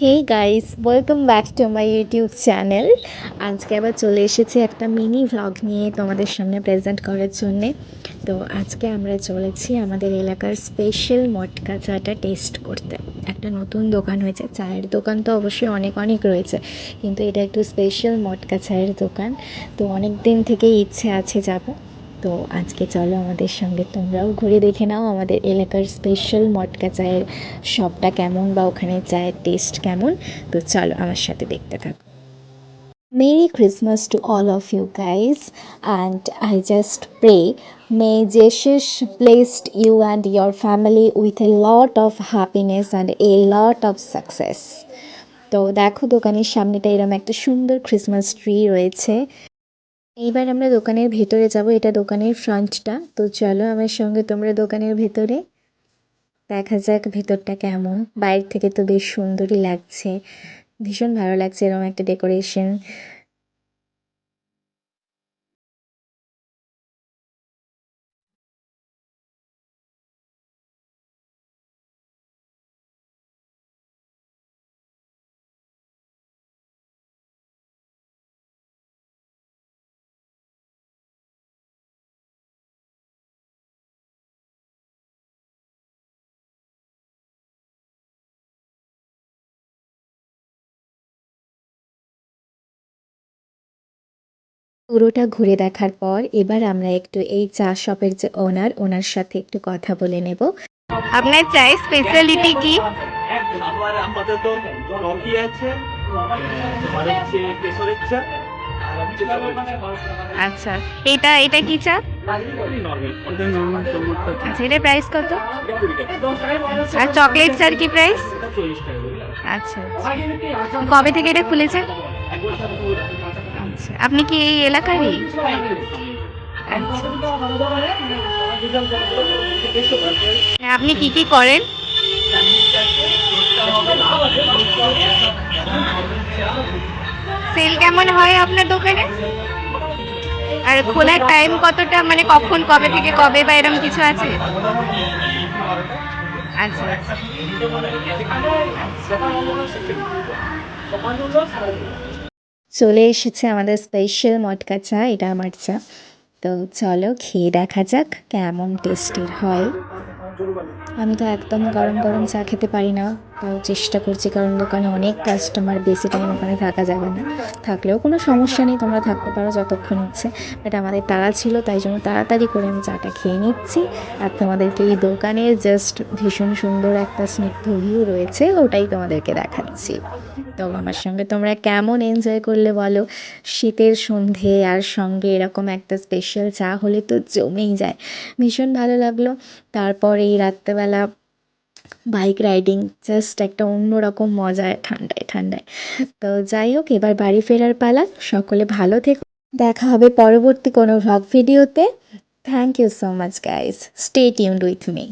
Hey guys welcome back to my YouTube channel আজকে আবার চলে এসেছি একটা মিনি ভ্লগ নিয়ে তোমাদের সামনে প্রেজেন্ট করার জন্যে। তো আজকে আমরা চলেছি আমাদের এলাকার স্পেশাল মটকা চাটা টেস্ট করতে। একটা নতুন দোকান হয়েছে, চায়ের দোকান তো অবশ্যই অনেক অনেক রয়েছে, কিন্তু এটা একটু স্পেশাল মটকা চায়ের দোকান। তো অনেক দিন থেকেই ইচ্ছে আছে যাব। তো আজকে চলো আমাদের সঙ্গে তোমরাও ঘুরে দেখে নাও আমাদের এলাকার স্পেশাল মটকা চায়ের শপটা কেমন বা ওখানে চায়ের টেস্ট কেমন। তো চলো আমার সাথে দেখতে থাকো। Merry Christmas to all of you guys and I just pray may Jesus blessed you and your family with a lot of happiness and a lot of success তো দেখো দোকানের সামনেটা এরম একটা সুন্দর ক্রিসমাস ট্রি রয়েছে। এইবার আমরা দোকানের ভেতরে যাব, এটা দোকানের ফ্রন্টটা তো চলো আমার সঙ্গে তোমরা দোকানের ভেতরে। দেখা যাক ভেতরটা কেমন। বাইরে থেকে তো বেশ সুন্দরই লাগছে। ভীষণ ভালো লাগছে এরকম একটা ডেকোরেশন পুরোটা ঘুরে দেখার পর এবার আমরা একটু এই চা শপের যে ওনার ওনার সাথে একটু কথা বলে নেব আপনার চায়ের স্পেশালিটি কি আমার আপাতত কফি আছে আর হচ্ছে কেশরের চা আর হচ্ছে চকলেট চা। আচ্ছা এটা এটা কি চা। আচ্ছা এটা প্রাইস কত। আর চকলেট চার কি প্রাইস। আচ্ছা আচ্ছা। কবে থেকে এটা খুলেছে এক বছর পুরো। আচ্ছা আপনি কি এই এলাকারই? আচ্ছা। আপনি কি কি করেন? সেল কেমন হয় আপনার দোকানে? আর খোলার টাইম কতটা? মানে কখন, কবে থেকে, কবে বা এরকম কিছু আছে? আচ্ছা। চলে এসেছে আমাদের স্পেশাল মটকা চা এটা আমার চা। তো চলো খেয়ে দেখা যাক কেমন টেস্টের হয়। আমি তো একদম গরম গরম চা খেতে পারি না। চেষ্টা করছি, কারণ দোকানে অনেক কাস্টমার বেশি টাইম ওখানে থাকা যাবে না। থাকলেও কোনো সমস্যা নেই, তোমরা থাকতে পারো যতক্ষণ ইচ্ছে বাট আমাদের তাড়া ছিল, তাই জন্য তাড়াতাড়ি করে আমি চাটা খেয়ে নিচ্ছি। আর তোমাদেরকে এই দোকানের জাস্ট ভীষণ সুন্দর একটা স্নিগ্ধ ভিউ রয়েছে, ওটাই তোমাদেরকে দেখাচ্ছি। তো আমার সঙ্গে তোমরা কেমন এনজয় করলে বলো? শীতের সন্ধে আর সঙ্গে এরকম একটা স্পেশাল চা হলে তো জমেই যায়। ভীষণ ভালো লাগল। তারপর এই রাত্রেবেলা বাইক রাইডিং জাস্ট একটা অন্যরকম মজা ঠান্ডায় ঠান্ডায়। তো যাই হোক, এবার বাড়ি ফেরার পালা। সকলে ভালো থেকো। দেখা হবে পরবর্তী কোনো ভ্লগ ভিডিওতে thank you so much guys stay tune with me